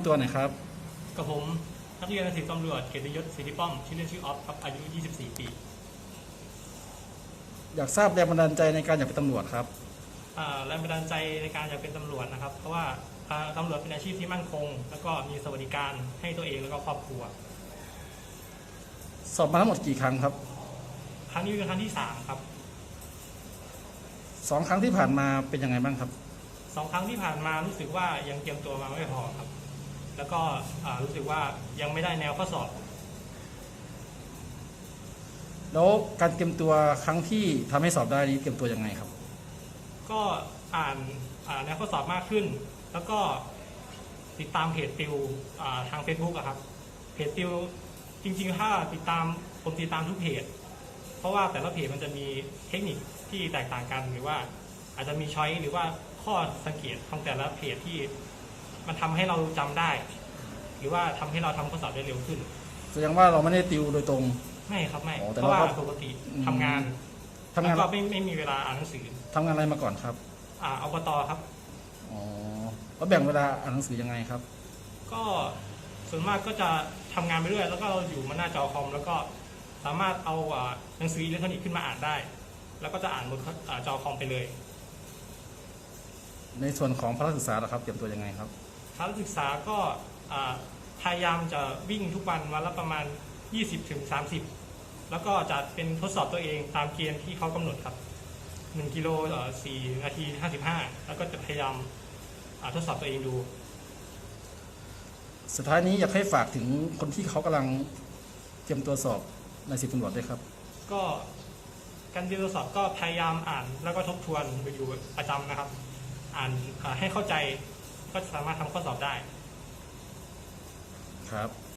ำตัวหน่อยครับ กับผมนักเรียนสิบตำรวจเกียรติยศสิทธิป้อม ชื่อเล่นชื่อออฟครับ อายุ 24 ปีอยากทราบแรงบันดาลใจในการอยากเป็นตำรวจครับ อ่าแรงบันดาลใจในการอยากเป็นตำรวจนะครับ เพราะว่าอ่าตำรวจเป็นอาชีพที่มั่นคง แล้วก็มีสวัสดิการให้ตัวเองแล้วก็ครอบครัว สอบมาทั้งหมดกี่ครั้งครับครั้งนี้เป็นครั้งที่สามครับสองครั้งที่ผ่านมาเป็นยังไงบ้างครับ สองครั้งที่ผ่านมารู้สึกว่ายังเตรียมตัวมาไม่พอครับ แล้วก็อ่ารู้สึกว่ายังไม่ได้แนวข้อสอบ แล้วการเตรียมตัวครั้งที่ทำให้สอบได้นี้เตรียมตัวยังไงครับ ก็อ่านอ่านแนวข้อสอบมากขึ้น แล้วก็ติดตามเพจติวอ่าทาง Facebook อะครับเพจติวจริง ๆ ถ้าติดตามผมติดตามทุกเพจ เพราะว่าแต่ละเพจมันจะมีเทคนิคที่แตกต่างกันหรือว่า อาจจะมีช้อยหรือว่าข้อสังเกตของแต่ละเพจที่ มันทำให้เราจำได้ หรือว่าทำให้เราทำข้อสอบได้เร็วขึ้น แสดงว่าเราไม่ได้ติวโดยตรง ไม่ครับไม่อ๋อแต่เพราะว่าเราก็ปกติอืมทำงานทำงานแล้วก็ไม่ไม่มีเวลาอ่านหนังสือทำงานอะไรมาก่อนครับ อ่าอบตครับอ๋อแล้วแบ่งเวลาอ่านหนังสือยังไงครับ ก็ส่วนมากก็จะทำงานไปด้วยแล้วก็เราอยู่มาหน้าจอคอม แล้วก็สามารถเอาอ่าหนังสืออิเล็กทรอนิกส์ขึ้นมาอ่านได้ แล้วก็จะอ่านบนอ่าจอคอมไปเลย ในส่วนของพระศึกษาล่ะครับเตรียมตัวยังไงครับ ทัศนศึกษาก็อ่าพยายามจะวิ่งทุกวันวันละประมาณ 20ถึง30แล้วก็จะเป็นทดสอบตัวเองตามเกณฑ์ที่เขากำหนดครับ 1กิโลเอ่อ4นาที 55 แล้วก็จะพยายามอ่าทดสอบตัวเองดู สุดท้ายนี้อยากให้ฝากถึงคนที่เขากำลังเตรียมตัวสอบในสิบตำรวจด้วยครับ ก็การเรียนทดสอบก็พยายามอ่านแล้วก็ทบทวนอยู่ประจำนะครับ อ่านอ่าให้เข้าใจ ก็สามารถทำข้อสอบได้ ครับ